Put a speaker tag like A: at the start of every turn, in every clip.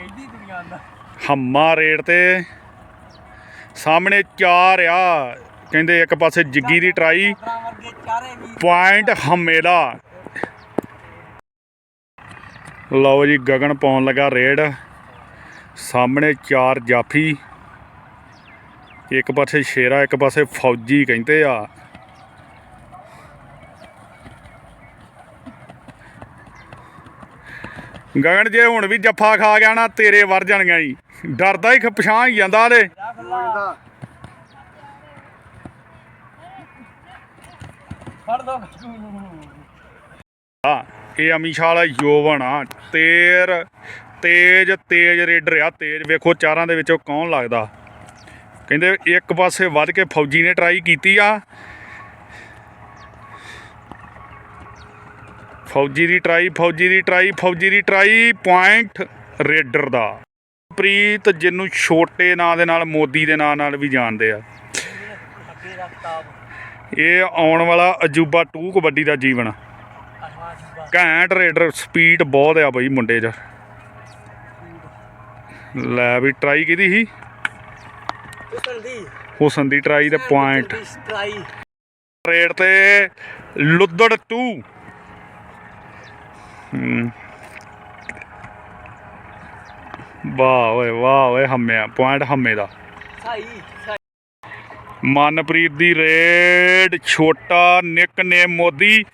A: ਕਹਿੰਦੀ ਦੁਨੀਆ ਦਾ।
B: ਹੰਮਾ ਰੇਡ ਤੇ। ਸਾਹਮਣੇ ਚਾਰ ਆ। ਕਹਿੰਦੇ ਇੱਕ ਪਾਸੇ ਜੱਗੀ ਦੀ ਟਰਾਈ। ਪੁਆਇੰਟ ਹੰਮੇ ਦਾ ਲਓ ਜੀ, ਗਗਨ ਪਾਉਣ ਲੱਗਾ ਰੇਡ। ਸਾਹਮਣੇ ਚਾਰ ਜਾਫੀ। ਇੱਕ ਪਾਸੇ ਸ਼ੇਰਾ, ਇੱਕ ਪਾਸੇ ਫੌਜੀ ਕਹਿੰਦੇ ਆ। ਗਗਨ, ਜੇ ਹੁਣ ਵੀ ਜੱਫਾ ਖਾ ਗਿਆ ਨਾ, ਤੇਰੇ ਵਰ ਜਾਣੀਆਂ ਜੀ। ਡਰਦਾ ਹੀ ਪਛਾਣ ਹੀ ਜਾਂਦਾ ਲੈ
A: ਰੱਖ ਲਾ ਫੜ ਦੋ
B: ਆ ਇਹ ਅਮੀਸ਼ਾਲਾ ਯੋਵਨ ਆ। ਤੇਰ, ਤੇਜ ਤੇਜ ਰੇਡਰ ਆ। ਤੇਜ ਵੇਖੋ ਚਾਰਾਂ ਦੇ ਵਿੱਚੋਂ ਕੌਣ ਲੱਗਦਾ। ਕਹਿੰਦੇ ਇੱਕ ਪਾਸੇ ਵੱਧ ਕੇ ਫੌਜੀ ਨੇ ਟਰਾਈ ਕੀਤੀ ਆ। ਫੌਜੀ ਦੀ ਟਰਾਈ ਫੌਜੀ ਦੀ ਟਰਾਈ ਫੌਜੀ ਦੀ ਟਰਾਈ ਪੁਆਇੰਟ ਰੇਡਰ ਦਾ। ਪ੍ਰੀਤ ਜਿਹਨੂੰ ਛੋਟੇ ਨਾਂ ਦੇ ਨਾਲ ਮੋਦੀ ਦੇ ਨਾਂ ਨਾਲ ਵੀ ਜਾਣਦੇ ਆ। ਇਹ ਆਉਣ ਵਾਲਾ ਅਜੂਬਾ 2 ਕਬੱਡੀ ਦਾ ਜੀਵਨ। ਘੈਂਟ ਰੇਡਰ ਸਪੀਡ ਬਹੁਤ ਆ ਬਈ ਮੁੰਡੇ 'ਚ ਲੈ ਵੀ ਟਰਾਈ ਕੀਤੀ ਸੀ?
A: ਦੀ।
B: ਹੁਸਨ ਦੀ ਟਰਾਈ ਦੇ ਪੁਆਇੰਟ ਰੇਡ ਤੇ ਲੁੱਦੜ 2 ਹੂੰ ਵਾਹ ਓਏ ਵਾਹ ਓਏ ਹੰਮਿਆ ਪੁਆਇੰਟ ਹੰਮੇ ਦਾ।
A: ਸਾਈ
B: ਮਨਪ੍ਰੀਤ ਦੀ ਰੇਡ ਛੋਟਾ ਨਿਕਨੇਮ ਮੋਦੀ।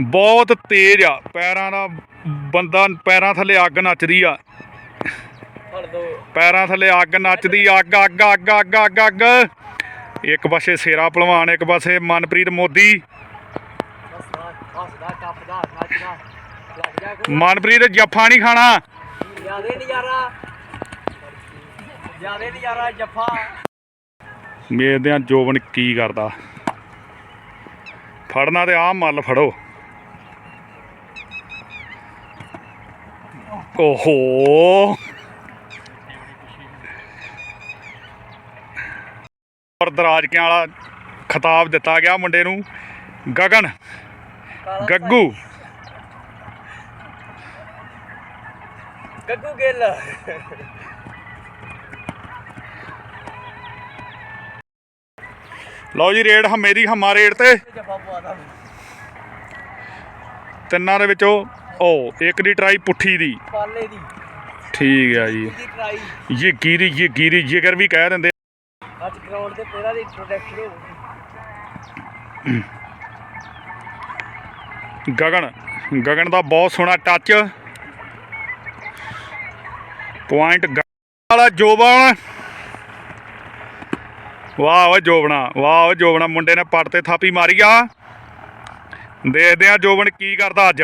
B: ਬਹੁਤ ਤੇਜ਼ ਆ ਪੈਰਾਂ ਦਾ ਬੰਦਾ ਪੈਰਾਂ ਥੱਲੇ ਅੱਗ ਨੱਚਦੀ ਆ। ਪੈਰਾਂ ਥੱਲੇ ਅੱਗ ਨੱਚਦੀ ਅੱਗ ਅੱਗ ਅੱਗ ਅੱਗ ਅੱਗ ਅੱਗ। ਇੱਕ ਪਾਸੇ ਸੇਰਾ ਭਲਵਾਨ ਇੱਕ ਪਾਸੇ ਮਨਪ੍ਰੀਤ ਮੋਦੀ
A: ਹੱਸਦਾ ਹੱਸਦਾ ਟੱਪਦਾ ਨੱਚਦਾ ਲੱਗ ਜਾ ਕੋਈ
B: ਮਨਪ੍ਰੀਤ ਜੱਫਾ ਨਹੀਂ ਖਾਣਾ।
A: ਜਿਆਦੇ ਨਜ਼ਾਰਾ। ਜਿਆਦੇ ਨਜ਼ਾਰਾ ਜੱਫਾ।
B: ਵੇਖਦੇ ਆ ਜੋਬਨ ਕੀ ਕਰਦਾ। ਫੜਨਾ ਤੇ ਆਹ ਮੱਲ ਫੜੋ। ਓਹੋ। ਔਰ ਦਰਾਜਕਿਆਂ ਵਾਲਾ ਖਿਤਾਬ ਦਿੱਤਾ ਗਿਆ ਮੁੰਡੇ ਨੂੰ। ਗਗਨ। ਗੱਗੂ।
A: ਗੱਗੂ ਗਿੱਲ।
B: ਲਓ ਜੀ ਰੇਡ ਹਮੇ ਦੀ ਹਮਾ ਰੇਡ ਤੇ। ਤਿੰਨਾਂ ਦੇ ਵਿੱਚੋਂ ਉਹ ਇੱਕ ਦੀ ਟਰਾਈ ਪੁੱਠੀ ਦੀ।
A: ਪਾਲੇ ਦੀ।
B: ਠੀਕ ਆ ਜੀ। ਇਹ ਗੀਰੀ ਇਹ ਗੀਰੀ ਜਿਗਰ ਵੀ ਕਹਿ ਦਿੰਦੇ।
A: ਅੱਜ ਗਰਾਊਂਡ ਤੇ ਪਹਿਲਾਂ ਦੀ ਇੰਟਰੋਡਕਸ਼ਨ ਹੋ
B: ਗਗਨ ਗਗਨ ਦਾ ਬਹੁਤ ਸੋਹਣਾ ਟੱਚ ਪੁਆਇੰਟ ਵਾਲਾ ਜੋਬਨ ਵਾਹ ਓਏ ਜੋਬਣਾ, ਵਾਹ ਓਏ ਜੋਬਣਾ, ਮੁੰਡੇ ਨੇ ਪੱਟ ਤੇ ਥਾਪੀ ਮਾਰੀ ਆ। ਦੇਖਦੇ ਆ ਜੋਬਨ ਕੀ ਕਰਦਾ ਅੱਜ।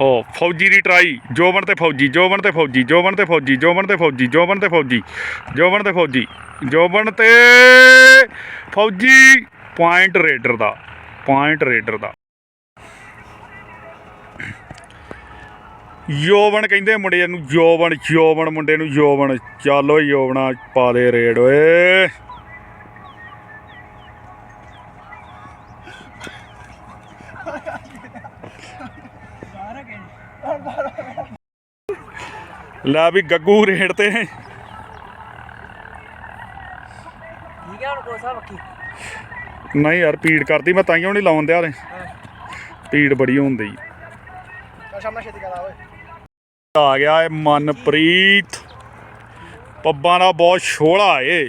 B: ਓ, ਫੌਜੀ ਦੀ ਟਰਾਈ ਜੋਬਨ ਤੇ ਫੌਜੀ ਜੋਬਨ ਤੇ ਫੌਜੀ ਜੋਬਨ ਤੇ ਫੌਜੀ ਜੋਬਨ ਤੇ ਫੌਜੀ ਜੋਬਨ ਤੇ ਫੌਜੀ ਜੋਬਨ ਤੇ ਫੌਜੀ ਜੋਬਨ ਤੇ ਫੌਜੀ। ਪੁਆਇੰਟ ਰੇਡਰ ਦਾ ਪੁਆਇੰਟ ਰੇਡਰ ਦਾ। ਯੋਵਨ ਕਹਿੰਦੇ ਮੁੰਡੇ ਨੂੰ ਯੋਵਨ ਯੋਵਨ ਮੁੰਡੇ ਨੂੰ ਯੋਵਨ ਚੱਲੋ ਯੋਵਨਾ ਪਾ ਦੇ ਰੇਡ ਓਏ। ਲੈ ਵੀ ਗੱਗੂ ਰੇਡ ਤੇ।
A: ਠੀਕ ਹੈ ਹੁਣ ਕੋਸਾ ਬੱਕੀ
B: ਨਹੀਂ ਯਾਰ ਪੀੜ ਕਰਦੀ ਮੈਂ ਤਾਈਓ ਨਹੀਂ ਲਾਉਣ ਦਿਆ ਰੇ ਪੀੜ ਬੜੀ ਹੁੰਦੀ
A: ਸ਼ਾਮਾ ਛੇਤੀ ਕਰਾ ਓਏ।
B: ਆ ਗਿਆ ਏ ਮਨਪ੍ਰੀਤ। ਪੱਬਾਂ ਦਾ ਬਹੁਤ ਛੋਲਾ ਏ।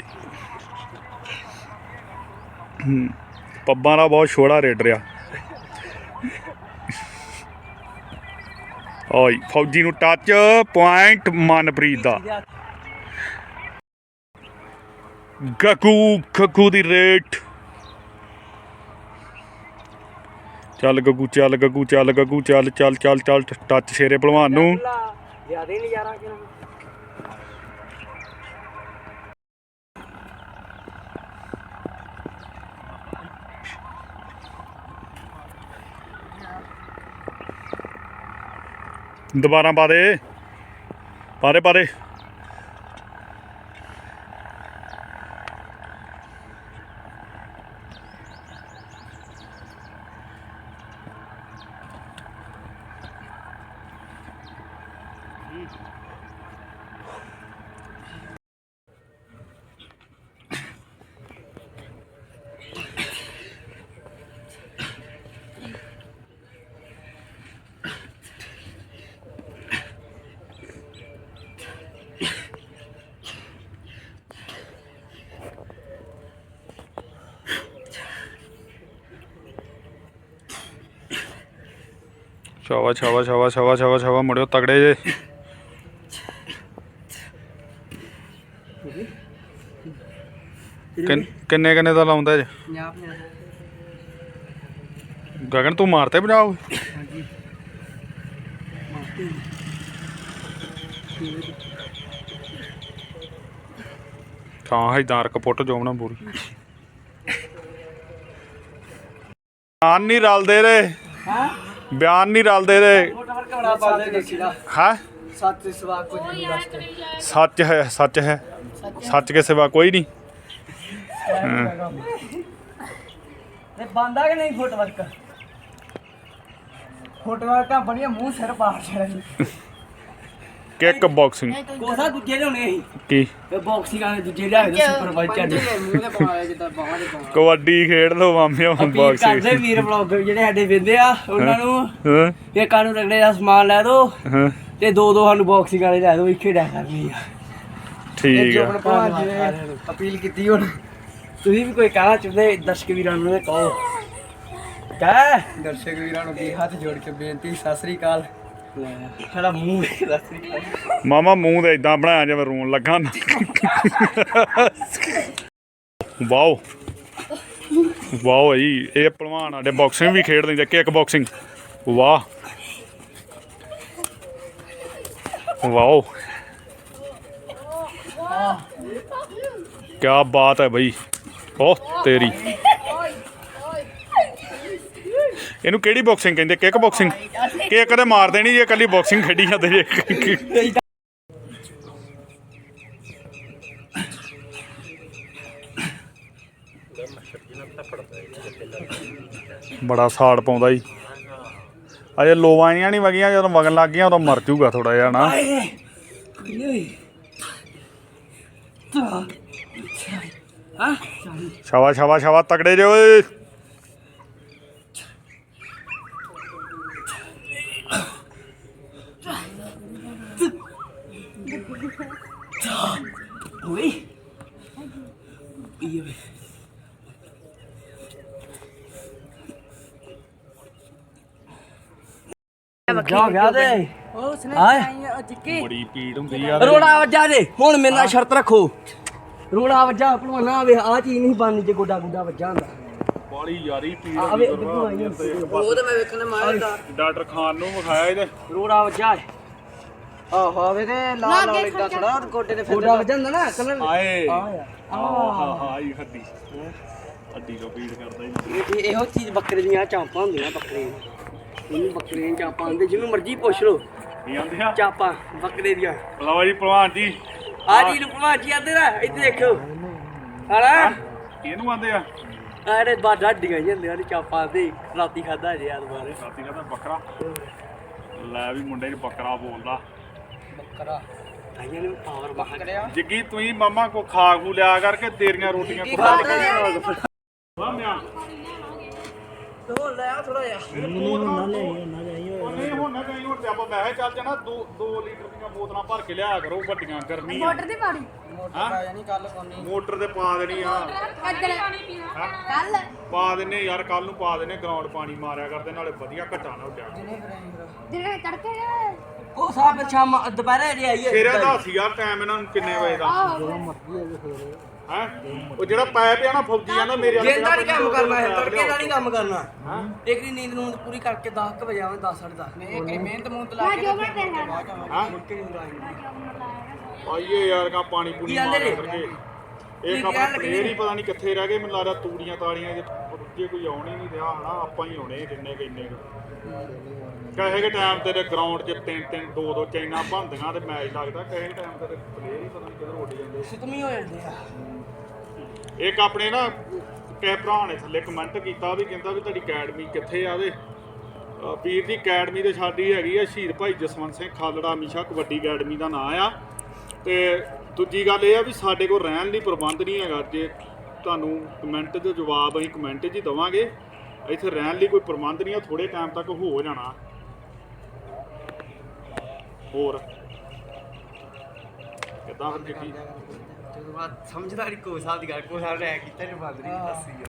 B: ਪੱਬਾਂ ਦਾ ਬਹੁਤ ਛੋਲਾ ਰੇਡ ਰਿਆ ਓਏ, ਫੌਜੀ ਨੂੰ ਟੱਚ ਪੁਆਇੰਟ ਮਨਪ੍ਰੀਤ ਦਾ। ਗੱਗੂ ਗੱਗੂ ਦੀ ਰੇਟ ਚੱਲ ਗੱਗੂ ਚੱਲ ਗੱਗੂ ਚੱਲ ਗੱਗੂ, ਚੱਲ ਚੱਲ ਚੱਲ ਚੱਲ ਟੱਚ ਸ਼ੇਰੇ ਭਲਵਾਨ ਨੂੰ।
A: ਜਿਆਦੇ ਨਜ਼ਾਰਾ ਕਿਉਂ?
B: ਦੁਬਾਰਾ ਪਾ ਦੇ ਪਾ ਦੇ। ਸ਼ਾਵਾ ਸ਼ਾਵਾ ਸ਼ਾਵਾ ਸ਼ਾਵਾ ਸ਼ਾਵਾ ਸ਼ਾਵਾ ਮੁੜਿਓ ਤਗੜੇ ਜੇ। ਕਿੰਨ- ਕਿੰਨੇ ਕਿੰਨੇ ਦਾ ਲਾਉਂਦਾ ਜੇ?
A: 50 50
B: ਗਗਨ ਤੂੰ ਮਾਰਤੇ ਪੰਜਾਬ?
A: ਹਾਂਜੀ
B: ਥਾਂ ਇਦਾਂ ਰਕ ਪੁੱਟ ਜੋਮਣਾ ਪੂਰੀ ਬਿਆਨ ਨਹੀਂ ਰਲਦੇ ਰੇ।
A: ਹਾਂ।
B: ਬਿਆਨ ਨਹੀਂ ਰਲਦੇ ਰੇ ਹਾਂ?
A: ਸੱਚ ਸਵਾ ਕੁਝ ਨਹੀਂ
B: ਸੱਚ ਹੈ ਸੱਚ ਹੈ। ਸੱਚ ਕੇ ਸਿਵਾ ਕੋਈ ਨਹੀਂ।
A: ਤੇ ਬੰਦਾ ਕਿ ਨਹੀਂ ਫੋਟੋ ਵਰਕ ਫੋਟੋ ਮੂੰਹ ਸਿਰ ਪਾੜ ਛੜਾ
B: ਕਿੱਕ ਬਾਕਸਿੰਗ
A: ਕੋਸਾ ਦੂਜੇ ਲਿਆਉਣੇ ਸੀ
B: ਕੀ?
A: ਤੇ ਬਾਕਸਿੰਗ ਵਾਲੇ ਦੂਜੇ ਲਿਆਏ ਸੁਪਰਵਾਈਜ਼ਰ ਨੇ। ਦੇ
B: ਕਬੱਡੀ ਖੇਡ ਲੋ ਮਾਮਿਆ ਹੁਣ
A: ਅਪੀਲ ਕਰਦੇ
B: ਬਾਕਸਿੰਗ
A: ਵੀਰ ਬਲੌਗਰ ਜਿਹੜੇ ਸਾਡੇ ਵੇਂਦੇ ਆ ਉਹਨਾਂ ਨੂੰ। ਇਹ ਕਾਨੂੰ ਰਗੜੇ ਦਾ ਸਮਾਨ ਲੈ
B: ਹਾਂ।
A: ਤੇ ਦੋ ਦੋ ਸਾਨੂੰ ਬਾਕਸਿੰਗ ਵਾਲੇ ਲੈ ਦਿਓ ਇੱਥੇ ਡੈ ਕਰਨੀ ਆ।
B: ਠੀਕ ਆ।
A: ਅਪੀਲ ਕੀਤੀ ਹੁਣ। ਤੁਸੀਂ ਵੀ ਕੋਈ ਕਹਿਣਾ ਚਾਹੁੰਦੇ ਦਰਸ਼ਕ ਵੀਰਾਂ ਨੂੰ ਕਹੋ ਕਹਿ। ਦਰਸ਼ਕ ਵੀਰਾਂ ਨੂੰ ਕੀ ਹੱਥ ਜੋੜ ਕੇ ਬੇਨਤੀ ਸਤਿ ਸ੍ਰੀ ਅਕਾਲ। ਸਾਡਾ ਮੂੰਹ ਵੇਖ ਸਤਿ
B: ਮਾਮਾ ਮੂੰਹ ਤੇ ਇਦਾਂ ਬਣਾਇਆ ਜਿਵੇਂ ਰੋਣ ਲੱਗਾ ਨਾ। ਵਾਓ। ਵਾਓ ਜੀ, ਇਹ ਪਹਿਲਵਾਨ ਸਾਡੇ ਬਾਕਸਿੰਗ ਵੀ ਖੇਡ ਲੈਂਦੇ ਕਿੱਕ ਬਾਕਸਿੰਗ ਵਾਹ। ਵਾਓ। ਕੀ ਬਾਤ ਹੈ ਬਈ। ਓਹ, ਤੇਰੀ। ਇਹਨੂੰ ਕਿਹੜੀ ਬਾਕਸਿੰਗ ਕਹਿੰਦੇ? ਕਿੱਕ ਬਾਕਸਿੰਗ ਕਿ ਕਦੇ ਮਾਰ ਦੇਣੀ ਜੇ ਕੱਲੀ ਬਾਕਸਿੰਗ ਖੇਡੀ ਜਾਂਦੇ ਜੇ? ਬੜਾ ਸਾੜ ਪਾਉਂਦਾ ਜੀ। ਅਜੇ ਲੋਵਾਈਆਂ ਨਹੀਂ ਵਗੀਆਂ ਜਦੋਂ ਵਗਣ ਲੱਗ ਗਈਆਂ ਉਦੋਂ ਮਰ ਜੂਗਾ ਥੋੜਾ ਜਿਹਾ ਨਾ। ਸ਼ਾਵਾ ਸ਼ਾਵਾ ਸ਼ਾਵਾ ਤਕੜੇ ਜੇ ਓਏ।
A: ਇਹ ਵੇ ਜਾ ਵਿਆਹ ਦੇ ਆਏ
B: ਬੜੀ ਪੀੜ ਹੁੰਦੀ ਆ
A: ਰੋੜਾ ਵੱਜਾ ਦੇ ਹੁਣ ਮੇਰੇ ਨਾਲ ਸ਼ਰਤ ਰੱਖੋ ਰੋੜਾ ਵੱਜਾ ਭਲਵਾਨਾ ਵੇ ਆ ਚੀਜ਼ ਨਹੀਂ ਬਣਨੀ ਜੇ ਗੋਡਾ ਗੁੱਡਾ ਵੱਜਾ ਹੁੰਦਾ
B: ਬਾਲੀ ਯਾਰੀ ਪੀੜ
A: ਆ ਵੇ ਉਹ ਤੇ ਮੈਂ ਵੇਖਣ ਮਾਰਦਾ
B: ਡਾਕਟਰ ਖਾਨ ਨੂੰ ਵਿਖਾਇਆ ਇਹਦੇ
A: ਰੋੜਾ ਵੱਜਾ ਆਹੋ ਆਵੇ ਤੇ ਲਾਲ ਲਾਲ ਇਦਾਂ ਥੋੜਾ ਗੋਡੇ ਤੇ ਫਿਰ ਗੋਡਾ ਵੱਜਾ ਹੁੰਦਾ ਨਾ ਕਲਰ।
B: ਆਏ।
A: ਆ
B: ਆਹ ਹਾ ਹਾ ਇਹ ਹੱਡੀ। ਹੱਡੀ ਤੋਂ ਪੀੜ ਕਰਦਾ ਹੀ
A: ਇਹ ਇਹ- ਇਹੋ ਚੀਜ਼ ਬੱਕਰੇ ਦੀਆਂ ਚਾਂਪਾਂ ਹੁੰਦੀਆਂ ਬੱਕਰੇ ਦੀਆਂ ਇਹਨੂੰ ਬੱਕਰੇ ਦੀਆਂ ਚਾਂਪਾਂ ਆਂਦੇ ਜਿਹਨੂੰ ਮਰਜ਼ੀ ਪੁੱਛ ਲਓ।
B: ਕੀ ਆਂਦੇ ਆ?
A: ਚਾਂਪਾਂ ਬੱਕਰੇ ਦੀਆਂ।
B: ਲਓ ਜੀ ਭਲਵਾਨ ਜੀ।
A: ਆ ਜੀ ਨੂੰ ਭਵਾਜੀ ਆਂਦੇ ਨਾ ਇੱਥੇ ਦੇਖੋ। ਹਣਾ
B: ਇਹਨੂੰ ਆਂਦੇ ਆ?
A: ਆੜੇ ਬਾਡਾ ਹੱਡੀਆਂ ਜਾਂਦੇ ਆ ਚਾਂਪਾਂ ਦੇ ਰਾਤੀ ਖਾਦਾ ਜੇ ਬਾਰੇ
B: ਰਾਤੀ ਕਹਿੰਦਾ ਬੱਕਰਾ। ਲੈ ਵੀ ਮੁੰਡੇ 'ਚ ਬੱਕਰਾ ਬੋਲਦਾ।
A: ਬੱਕਰਾ ਆਈਆਂ ਨੇ ਪਾਵਰ ਬਾਹਾਂ ਕਰਿਆ
B: ਜਿੱਗੀ ਤੂੰ ਮਾਮਾ ਕੋ ਖਾ ਖੂ ਲਿਆ ਕਰਕੇ ਤੇਰੀਆਂ ਰੋਟੀਆਂ
A: ਕੀ
B: ਕੋ
A: ਖਾ
B: ਖਾ ਮਾਮਿਆ।
A: ਤੋ ਲੈ ਆ ਥੋੜਾ ਜਿਹਾ।
B: ਉਹ ਨਹੀਂ ਹੁਣ ਨਾ ਜਾਈ ਹੁਣ ਤੇ ਆਪਾਂ ਮੈਂ ਕਿਹਾ ਚੱਲ ਜਾਣਾ 2 2 ਲੀਟਰ ਦੀਆਂ ਬੋਤਲਾਂ ਭਰ ਕੇ ਲਿਆ ਕਰੋ ਵੱਡੀਆਂ ਗਰਮੀ ਆ
C: ਮੋਟਰ ਦੀ ਪਾਣੀ?
A: ਮੋਟਰ ਜਾਨੀ ਕੱਲ ਕੋਨੀ
B: ਮੋਟਰ ਤੇ ਪਾ ਦੇਣੀ ਆ।
C: ਕੱਲ
B: ਪਾ ਦਿੰਨੇ ਯਾਰ ਕੱਲ ਨੂੰ ਪਾ ਦਿੰਨੇ ਗਰਾਊਂਡ ਪਾਣੀ ਮਾਰਿਆ ਕਰਦੇ ਨਾਲੇ ਵਧੀਆ ਘਟਾ ਨਾ ਉੱਡਿਆ।
C: ਜਿਹੜੇ ਤੜਕੇ
A: ਉਹ ਸਾਹ ਸ਼ਾਮ ਦੁਪਹਿਰੇ ਜਿਹੜੀ ਆਈ
B: ਫੇਰ ਇਹਦਾ ਸੀ ਯਾਰ ਟਾਈਮ ਇਹਨਾਂ ਨੂੰ ਕਿੰਨੇ ਵਜੇ ਦਾ? ਹੈ? ਉਹ ਜਿਹੜਾ ਪਾਇਪ ਆ ਨਾ ਫੌਜੀ ਆ ਨਾ ਮੇਰੇ ਵਾਲੇ
A: ਜਿੰਦਾ ਨਹੀਂ ਕੰਮ ਕਰਨਾ ਹੈ ਤੜਕੇ ਦਾ ਨਹੀਂ ਕੰਮ ਕਰਨਾ।
B: ਹਾਂ?
A: ਇੱਕ ਦੀ ਨੀਂਦ ਨੂੰ ਪੂਰੀ ਕਰਕੇ 10 ਕ ਵਜੇ ਆਵੇਂ 10 10:30 ਨੇ ਇੱਕ ਮਿਹਨਤ ਮੁਹਨਤ ਲਾ ਕੇ
B: ਹਾਂ?
A: ਮੁੜ ਕੇ ਨੀਂਦ ਆਈ
B: ਆਈਏ ਯਾਰ ਕਾ ਪਾਣੀ ਪੂਣੀ? ਕਰਕੇ।
A: ਕੀ
B: ਇਹ
A: ਲੱਗੇ
B: ਫੇਰ ਹੀ? ਪਤਾ ਨਹੀਂ ਕਿੱਥੇ ਰਹਿ ਗਏ ਮੈਨੂੰ ਲੱਗਦਾ ਤੂੜੀਆਂ ਤਾੜੀਆਂ ਜੇ ਕੋਈ ਆਉਣ ਹੀ ਨਹੀਂ ਰਿਹਾ ਹਨਾ ਆਪਾਂ ਹੀ ਆਉਣੇ ਜਿੰਨੇ ਕਿ ਇੰਨੇ। ਕਹੇ ਕੇ ਟਾਈਮ ਤੇਰੇ ਗਰਾਊਂਡ 'ਚ ਤਿੰਨ ਤਿੰਨ ਦੋ ਦੋ ਚੈਨਾਂ ਬਣਦੀਆਂ ਤੇ ਮੈਚ ਲੱਗਦਾ ਕਹੇ ਟਾਈਮ ਤੇਰੇ ਪਲੇਅਰ ਹੀ ਪਤਾ ਨਹੀਂ ਕਿੱਧਰ ਉੱਡ ਜਾਂਦੇ।
A: ਸਿਤਮੀ ਹੋ ਜਾਂਦੇ ਆ।
B: ਇੱਕ ਆਪਣੇ ਨਾ ਕਿਸੇ ਭਰਾ ਨੇ ਥੱਲੇ ਕਮੈਂਟ ਕੀਤਾ ਵੀ ਕਹਿੰਦਾ ਵੀ ਤੁਹਾਡੀ ਅਕੈਡਮੀ ਕਿੱਥੇ ਆ ਵੇ ਅ, ਵੀਰ ਦੀ ਅਕੈਡਮੀ ਤੇ ਸਾਡੀ ਹੈਗੀ ਆ ਸ਼ਹੀਦ ਭਾਈ ਜਸਵੰਤ ਸਿੰਘ ਖਾਲੜਾ ਮੀਸ਼ਾ ਕਬੱਡੀ ਅਕੈਡਮੀ ਦਾ ਨਾਂ ਆ। ਤੇ ਦੂਜੀ ਗੱਲ ਇਹ ਆ ਵੀ ਸਾਡੇ ਕੋਲ ਰਹਿਣ ਲਈ ਪ੍ਰਬੰਧ ਨਹੀਂ ਹੈਗਾ ਜੇ ਤੁਹਾਨੂੰ ਕਮੈਂਟ ਦੇ ਜਵਾਬ ਅਸੀਂ ਕਮੈਂਟ 'ਚ ਹੀ ਦਵਾਂਗੇ। ਇੱਥੇ ਰਹਿਣ ਲਈ ਕੋਈ ਪ੍ਰਬੰਧ ਨਹੀਂ ਆ ਥੋੜੇ ਟਾਈਮ ਤੱਕ ਹੋ ਜਾਣਾ। ਹੋਰ? ਕਿੱਦਾਂ ਫਿਰ ਜਿੱਤੀ
A: ਜਦੋਂ ਬਾਅਦ ਸਮਝਦਾਰੀ ਕੋਈ ਸਾਹਿਬ ਦੀ ਗੱਲ ਕੋਈ ਸਾਹਿਬ ਨੇ ਐ ਕੀਤਾ ਜੋ ਬੰਦ ਨਹੀਂ ਦੱਸੀ